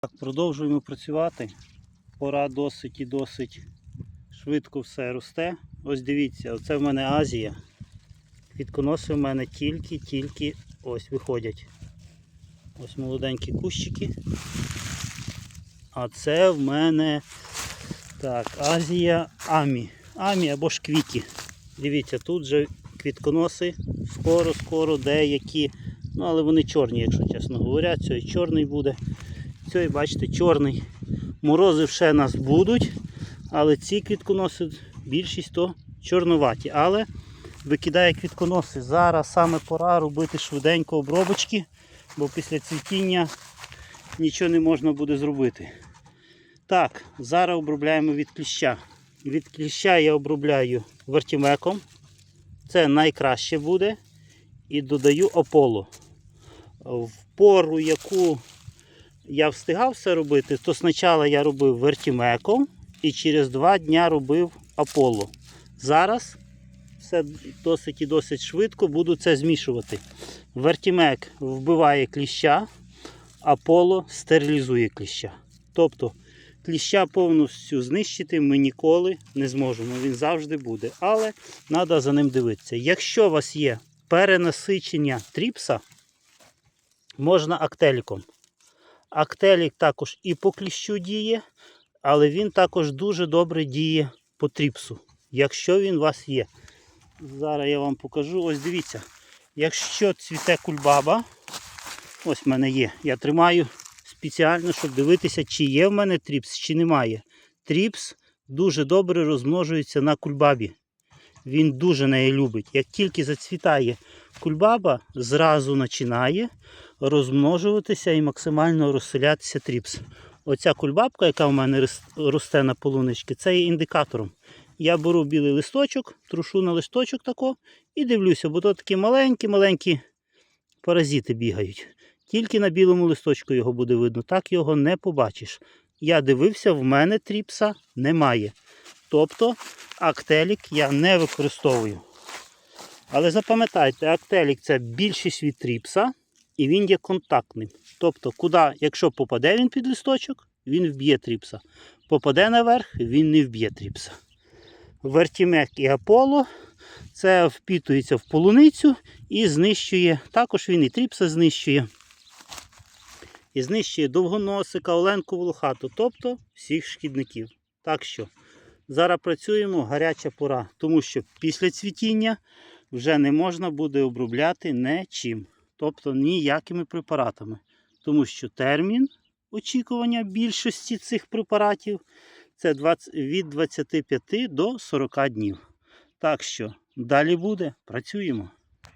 Так, продовжуємо працювати. Пора досить і досить швидко все росте. Ось дивіться, оце в мене Азія. Квітконоси в мене тільки-тільки ось виходять. Ось молоденькі кущики. А це в мене так, Азія Амі. Амі або ж квіті. Дивіться, тут же квітконоси скоро-скоро деякі. Ну, але вони чорні, якщо чесно говоря. Цей чорний буде. Цей, бачите, чорний. Морози ще нас будуть, але ці квітконоси більшість то чорноваті. Але викидає квітконоси. Зараз саме пора робити швиденько обробочки, бо після цвітіння нічого не можна буде зробити. Так, зараз обробляємо від кліща. Від кліща я обробляю вертімеком. Це найкраще буде. І додаю ополу. В пору, яку я встигав все робити, то спочатку я робив вертімеком і через два дня робив аполо. Зараз все досить і досить швидко буду це змішувати. Вертімек вбиває кліща, аполо стерилізує кліща. Тобто кліща повністю знищити ми ніколи не зможемо. Він завжди буде. Але треба за ним дивитися. Якщо у вас є перенасичення тріпса, можна актеліком. Актелік також і по кліщу діє, але він також дуже добре діє по тріпсу, якщо він у вас є. Зараз я вам покажу. Ось дивіться, якщо цвіте кульбаба, ось в мене є, я тримаю спеціально, щоб дивитися, чи є в мене тріпс, чи немає. Тріпс дуже добре розмножується на кульбабі. Він дуже неї любить. Як тільки зацвітає кульбаба, зразу починає розмножуватися і максимально розселятися тріпс. Оця кульбабка, яка в мене росте на полунички, це є індикатором. Я беру білий листочок, трушу на листочок тако і дивлюся, бо то такі маленькі-маленькі паразити бігають. Тільки на білому листочку його буде видно, так його не побачиш. Я дивився, в мене тріпса немає. Тобто актелік я не використовую. Але запам'ятайте, актелік це більшість від тріпса і він є контактним. Тобто, куди, якщо попаде він під листочок, він вб'є тріпса. Попаде наверх, він не вб'є тріпса. Вертімек і Аполло це впітується в полуницю і знищує. Також він і тріпса знищує. І знищує довгоносика, оленку волохату, тобто всіх шкідників. Так що зараз працюємо гаряча пора, тому що після цвітіння вже не можна буде обробляти нічим, тобто ніякими препаратами. Тому що термін очікування більшості цих препаратів це 20, від 25 до 40 днів. Так що далі буде, працюємо.